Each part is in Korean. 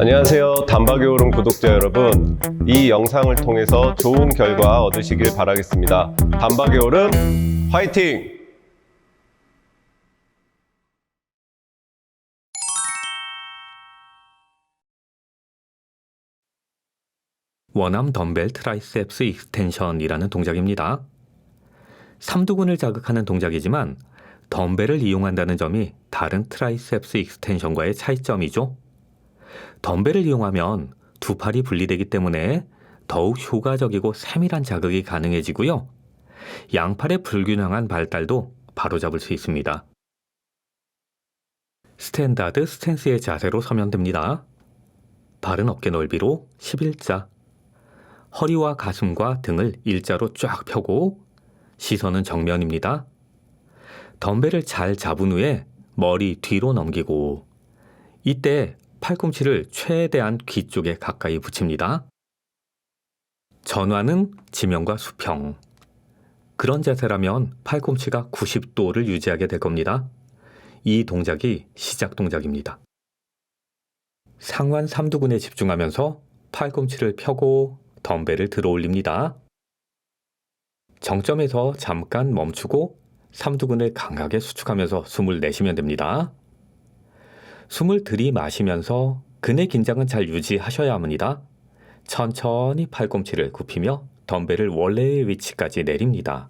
안녕하세요. 단박요름 구독자 여러분. 이 영상을 통해서 좋은 결과 얻으시길 바라겠습니다. 단박요름 화이팅! 원암 덤벨 트라이셉스 익스텐션이라는 동작입니다. 삼두근을 자극하는 동작이지만 덤벨을 이용한다는 점이 다른 트라이셉스 익스텐션과의 차이점이죠. 덤벨을 이용하면 두 팔이 분리되기 때문에 더욱 효과적이고 세밀한 자극이 가능해지고요. 양팔의 불균형한 발달도 바로잡을 수 있습니다. 스탠다드 스탠스의 자세로 서면 됩니다. 발은 어깨 넓이로 11자. 허리와 가슴과 등을 일자로 쫙 펴고 시선은 정면입니다. 덤벨을 잘 잡은 후에 머리 뒤로 넘기고 이때 팔꿈치를 최대한 귀 쪽에 가까이 붙입니다. 전환은 지면과 수평. 그런 자세라면 팔꿈치가 90도를 유지하게 될 겁니다. 이 동작이 시작 동작입니다. 상완 삼두근에 집중하면서 팔꿈치를 펴고 덤벨을 들어 올립니다. 정점에서 잠깐 멈추고 삼두근을 강하게 수축하면서 숨을 내쉬면 됩니다. 숨을 들이마시면서 근의 긴장은 잘 유지하셔야 합니다. 천천히 팔꿈치를 굽히며 덤벨을 원래의 위치까지 내립니다.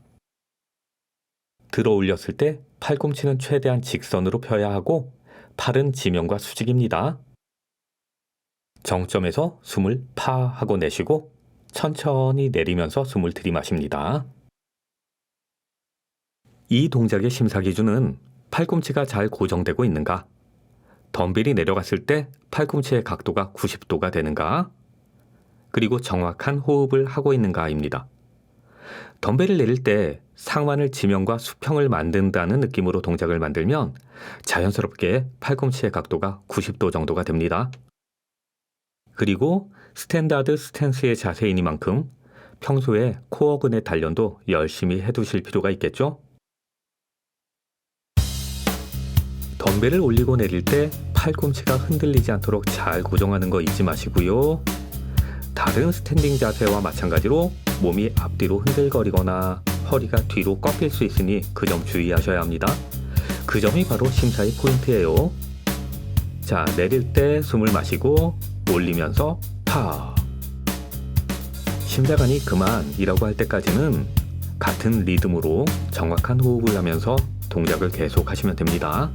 들어 올렸을 때 팔꿈치는 최대한 직선으로 펴야 하고 팔은 지면과 수직입니다. 정점에서 숨을 파 하고 내쉬고 천천히 내리면서 숨을 들이마십니다. 이 동작의 심사 기준은 팔꿈치가 잘 고정되고 있는가, 덤벨이 내려갔을 때 팔꿈치의 각도가 90도가 되는가, 그리고 정확한 호흡을 하고 있는가입니다. 덤벨을 내릴 때 상완을 지면과 수평을 만든다는 느낌으로 동작을 만들면 자연스럽게 팔꿈치의 각도가 90도 정도가 됩니다. 그리고 스탠다드 스탠스의 자세이니만큼 평소에 코어근의 단련도 열심히 해두실 필요가 있겠죠? 덤벨을 올리고 내릴 때 팔꿈치가 흔들리지 않도록 잘 고정하는 거 잊지 마시고요. 다른 스탠딩 자세와 마찬가지로 몸이 앞뒤로 흔들거리거나 허리가 뒤로 꺾일 수 있으니 그 점 주의하셔야 합니다. 그 점이 바로 심사의 포인트예요. 자, 내릴 때 숨을 마시고 올리면서 파. 심장관이 그만이라고 할 때까지는 같은 리듬으로 정확한 호흡을 하면서 동작을 계속 하시면 됩니다.